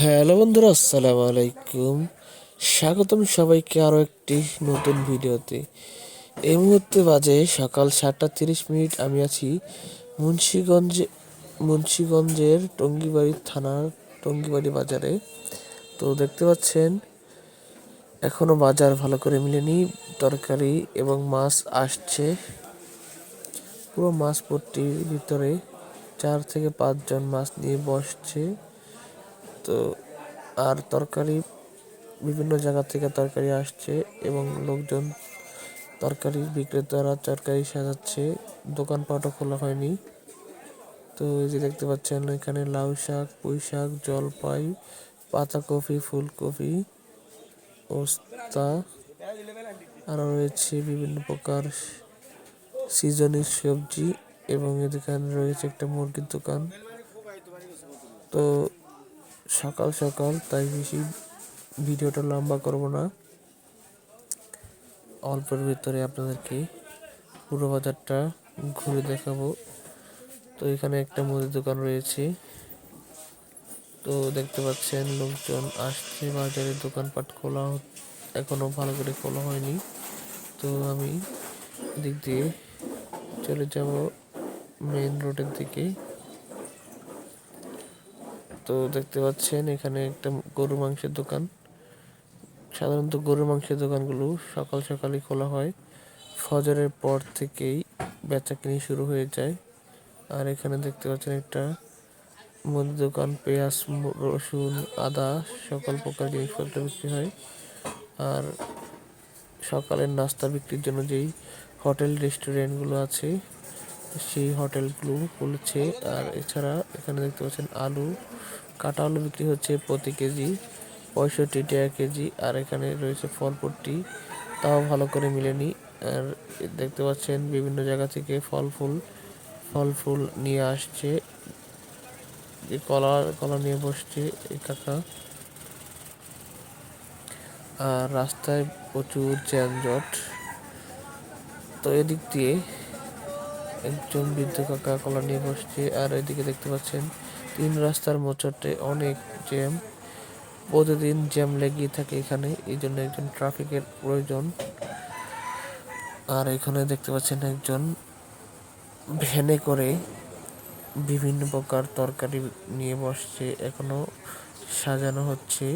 Hello বন্ধুরা, আসসালামু আলাইকুম। স্বাগতম সবাইকে আরও একটি নতুন ভিডিওতে। এই মুহূর্তে বাজে সকাল সাতটা তিরিশ মিনিট। আমি আছি মুন্সিগঞ্জে, মুন্সীগঞ্জের টঙ্গিবাড়ি থানার টঙ্গিবাড়ি বাজারে। তো দেখতে পাচ্ছেন, এখনও বাজার ভালো করে মিলেনি। তরকারি এবং মাছ আসছে। পুরো মাছ পট্টির ভিতরে চার থেকে পাঁচজন মাছ নিয়ে বসছে। তো আর তরকারি বিভিন্ন জায়গা থেকে তরকারি আসছে এবং লোকজন তরকারি বিক্রেতারা তরকারি সাজাচ্ছে। দোকানপাটও খোলা হয়নি। তো এই যে দেখতে পাচ্ছেন, এখানে লাউ শাক, পুঁই শাক, জলপাই, পাতাকপি, ফুলকপি ওস্তা আরও রয়েছে বিভিন্ন প্রকার সিজনের সবজি এবং এখানে রয়েছে একটা মুরগির দোকান। তো সকাল সকাল, তাই বেশি ভিডিওটা লম্বা করব না। অল্পের ভিতরে আপনাদেরকে পুরো বাজারটা ঘুরে দেখাবো। তো এখানে একটা মুদির দোকান রয়েছে। তো দেখতে পাচ্ছেন, লোকজন আসছে বাজারে, দোকানপাট খোলা হ- এখনও ভালো করে খোলা হয়নি। তো আমি দিক দিয়ে চলে যাব মেইন রোডের দিকে। তো দেখতে পাচ্ছেন এখানে একটা গরু মাংসের দোকান। সাধারণত গরু মাংসের দোকানগুলো সকাল সকালই খোলা হয়। ফজরের পর থেকেই বেচা কিনি শুরু হয়ে যায়। আর এখানে দেখতে পাচ্ছেন একটা মুদির দোকান, পেঁয়াজ রসুন, আদা, সকল প্রকার জিনিসপত্র বিক্রি হয়। আর সকালের নাস্তা বিক্রির জন্য যেই হোটেল, রেস্টুরেন্টগুলো আছে সেই হোটেলগুলো খুলছে। আর এছাড়া এখানে দেখতে পাচ্ছেন আলু। কাটা আলু বিক্রি হচ্ছে প্রতি কেজি পঁয়ষট্টি টাকা কেজি। আর এখানে রয়েছে ফলপট্টি। তাও ভালো করে মিলেনি। আর দেখতে পাচ্ছেন বিভিন্ন জায়গা থেকে ফল ফুল ফল ফুল নিয়ে আসছে। কলা কলা নিয়ে বসছে এই কাকা। আর রাস্তায় প্রচুর যানজট। তো এদিক দিয়ে একজন বৃদ্ধ কাকা কলা নিয়ে বসছে আর এদিকে দেখতে পাচ্ছেন তিন রাস্তার মোচটে অনেক জ্যাম। প্রতিদিন জ্যাম লেগেই থাকে এখানে, এই জন্য একজন ট্রাফিকের প্রয়োজন। আর এখানে দেখতে পাচ্ছেন একজন ভ্যানে করে বিভিন্ন প্রকার তরকারি নিয়ে বসছে, এখনও সাজানো হচ্ছে।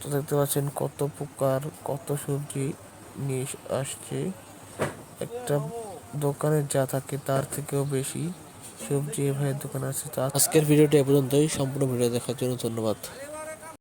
তো দেখতে পাচ্ছেন কত প্রকার, কত সবজি নিয়ে আসছে। একটা দোকানে যা থাকে তার থেকেও বেশি সবজি এভাবে দোকান আছে, তা আজকের ভিডিওটি এ পর্যন্তই। সম্পূর্ণ ভিডিও দেখার জন্য ধন্যবাদ।